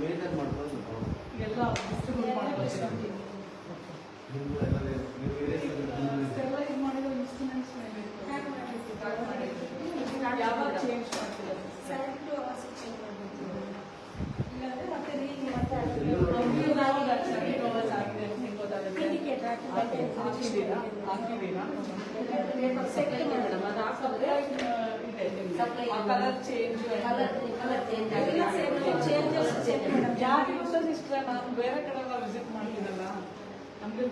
Maintain ಮಾಡ್ಕೊಂಡು ಎಲ್ಲ distribute ಮಾಡ್ಕೊಳ್ತೀರಾ ನೀವು ಎಲ್ಲ ನೀವು ಏರಿಯಾದಲ್ಲಿ ಕಲರ್ ಕಲರ್ ಚೇಂಜ್ ಇನ್ಸ್ಟ್ರೂಮೆಂಟ್ಸ್ ಯಾವಾಗ ಚೇಂಜ್ ಮಾಡ್ತೀರಾ ನಮ್ಗೆ ಯಾವಾಗ ಸರಿ ಹೋಗೋದು ಆಗಿದೆ ಅಂತ ಹೆಂಗ್ ಗೊತ್ತಾಗುತ್ತೆ? ಹಾಕಿದ್ದೀರಾ ಹಾಕಿದ್ದೀರಾ ಆ ಕಲರ್ ಚೇಂಜ್ ಯಾರಿಗೂ ಇಷ್ಟ ನಾನು ಬೇರೆ ಕಡೆ ಎಲ್ಲ ವಿಸಿಟ್ ಮಾಡ್ತೀನಲ್ಲ ನಮ್ಗೆ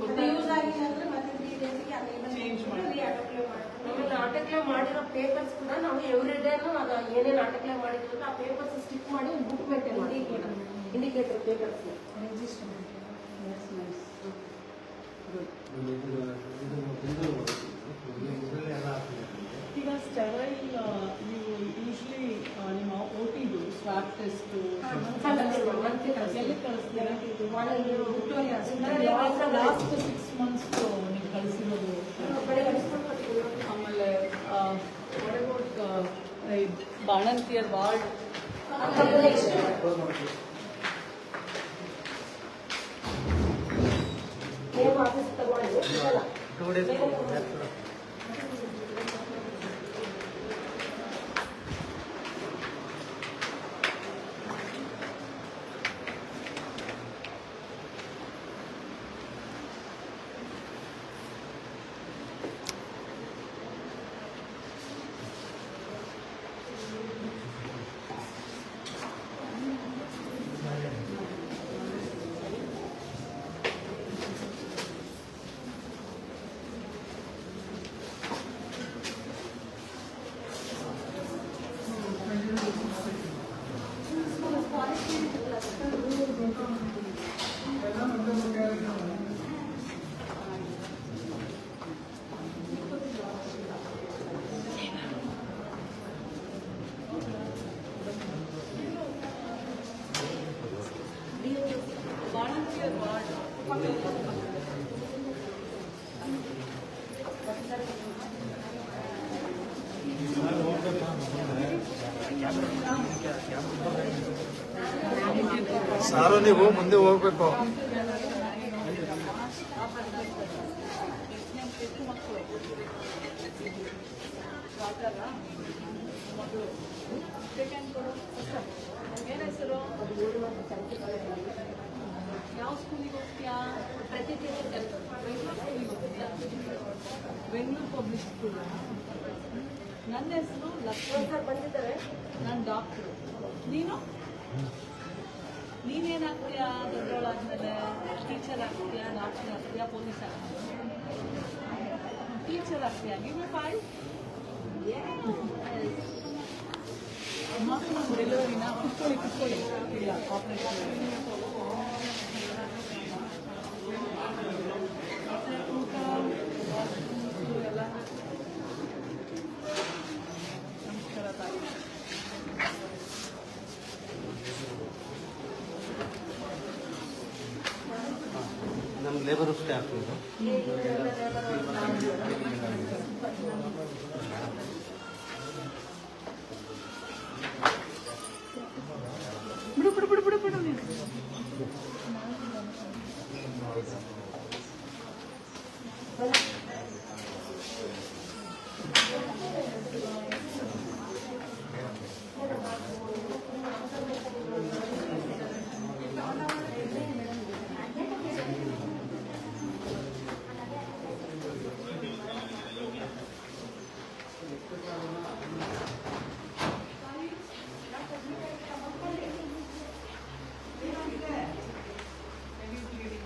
Change ಮಾಡಿ. ಆಮೇಲೆ ಆಟೋಕ್ಲೇವ್ ಮಾಡಿರೋ ಪೇಪರ್ಸ್ ಕೂಡ ನಾವು ಎವ್ರಿ ಡೇನು ಅದು ಏನೇನು ಆಟೋಕ್ಲೇವ್ ಮಾಡಿದ್ರು ಆ ಪೇಪರ್ಸ್ ಸ್ಟಿಕ್ ಮಾಡಿ ಬುಕ್ ಮೇಂಟೈನ್ ಮಾಡಿ ಇಂಡಿಕೇಟರ್ ಪೇಪರ್ಸ್ ಗುಡ್ ಎಲ್ಲ ಗುಡ್ ಸ್ಟೆರೈಲ್ ನೀವು ಯೂಶ್ಲಿ ನಿಮ್ಮ ಓ ಟಿದು ಸ್ವಾಪ್ ಟೆಸ್ಟ್ ಎಲ್ಲಿ ಕಳಿಸ್ತೀರಾ ಲಾಸ್ಟ್ ಸಿಕ್ಸ್ ಮಂತ್ಸ್ ನೀವು ಕಳಿಸಿರೋದು ಆಮೇಲೆ ಬಾಣಂತಿಯರ್ ವಾರ್ಡ್ ಆಫೀಸ್ ತಗೊಂಡು ಟೂ ಡೇಸ್ ಸಾರು ನೀವು ಮುಂದೆ ಹೋಗ್ಬೇಕು. ಏನ ಹೆಸರು? ಯಾವ ಸ್ಕೂಲಿಗೆ ಹೋಗ್ತೀಯಾ? ಪ್ರತಿ ಹೋಗ್ತೀಯಾ? ಬೆಂಗಳೂರು ಪಬ್ಲಿಕ್ ಸ್ಕೂಲ್ ನನ್ನ ಹೆಸರು ಲಕ್ಷ್ಮಣ್ ಸರ್ ಬಂದಿದ್ದಾರೆ. ನಾನು ಡಾಕ್ಟ್ರು ನೀನು? ನೀನೇನಾಗ್ತೀಯಾ ದೊಡ್ಡವಳಾದ್ಮೇಲೆ ಟೀಚರ್ ಆಗ್ತೀಯಾ ಡಾಕ್ಟರ್ ಆಗ್ತೀಯಾ ಪೊಲೀಸ್ ಆಗ್ತೀಯಾ? ಟೀಚರ್ ಆಗ್ತೀಯಾ? ನೀವು ಫೈ ಮಕ್ಕಳು ಡೆಲಿವರಿನ? ಕುತ್ಕೊಳ್ಳಿ ಕುತ್ಕೊಳ್ಳಿ. ಇಲ್ಲ ಆಪರೇಷನ್ ಲೇಬರ್ ಸ್ಟಾಫ್ ಇದು ಬಿಡು ಬಿಡು ಬಿಡು ಬಿಡು ಬಿಡು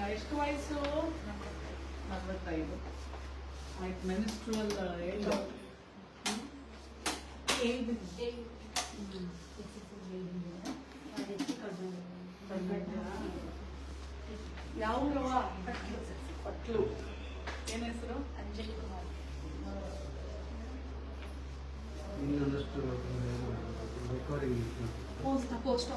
ಎಷ್ಟು ವಯಸ್ಸು ನಲವತ್ತೈದು ಆಯ್ತು ಮೆನಿಸ್ಟ್ರಲ್ ಏಜ್ ಯಾವ ಪಟ್ಲು ಏನ್ ಹೆಸರು? Anjali Kumar post post